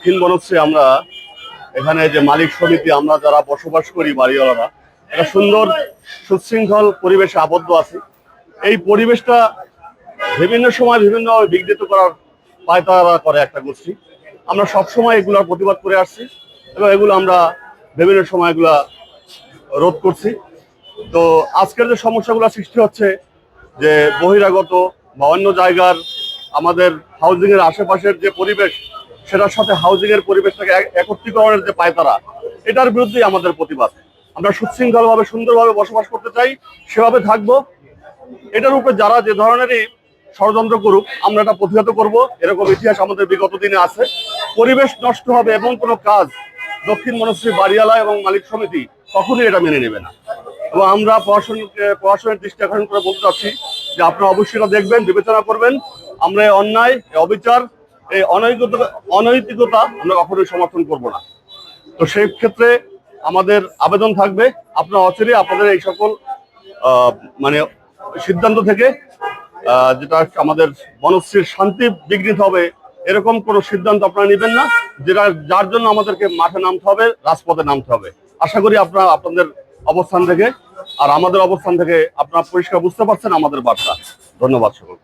দক্ষিণ বনশ্রী আমরা এখানে যে মালিক সমিতি, আমরা যারা বসবাস করি বাড়িওয়ালারা, একটা সুন্দর সুশৃঙ্খল পরিবেশে আবদ্ধ আছি। এই পরিবেশটা বিভিন্ন সময় বিভিন্নভাবে বিঘ্নিত করার পায়তারা করে একটা গোষ্ঠী। আমরা সবসময় এগুলোর প্রতিবাদ করে আসছি এবং এগুলো আমরা বিভিন্ন সময় এগুলা রোধ করছি। তো আজকের যে সমস্যাগুলো সৃষ্টি হচ্ছে যে বহিরাগত বা অন্য জায়গার আমাদের হাউজিং এর আশেপাশের যে পরিবেশ সেটার সাথে হাউজিং এর পরিবেশটাকে এক- একত্রীকরণের যে পায়তারা, এটার বিরুদ্ধেই আমাদের প্রতিবাদ। আমরা সুশৃঙ্খলভাবে, সুন্দরভাবে বসবাস করতে চাই, সেভাবে থাকব। এটার উপরে যারা যে ধরনেরই ষড়যন্ত্র করুক, আমরা এটা প্রতিহত করব। এরকম ইতিহাস আমাদের বিগত দিনে আছে। পরিবেশ নষ্ট হবে এমন কোনো কাজ দক্ষিণ মনশ্রী বাড়িয়ালা এবং মালিক সমিতি কখনোই এটা মেনে নেবে না। এবং আমরা প্রশাসনকে, প্রশাসনের দৃষ্টি আকর্ষণ করে বলতে চাচ্ছি যে আপনারা অবশ্যই দেখবেন, বিবেচনা করবেন। আমরা অন্যায় অবিচার এই অনৈতিকতা অনৈতিকতা আমরা কখনোই সমর্থন করব না। তো সেই ক্ষেত্রে আমাদের আবেদন থাকবে। আপনারা অচিরে আপনাদের এই সকল মানে সিদ্ধান্ত থেকে যেটা আমাদের বনশ্রীর শান্তি বিঘ্নিত হবে, এরকম কোনো সিদ্ধান্ত আপনারা নেবেন না, যেটা যার জন্য আমাদেরকে মাঠে নামতে হবে, রাজপথে নামতে হবে। আশা করি আপনারা আপনাদের অবস্থান থেকে আর আমাদের অবস্থান থেকে আপনারা পরিষ্কার বুঝতে পারছেন আমাদের বার্তা। ধন্যবাদ সকল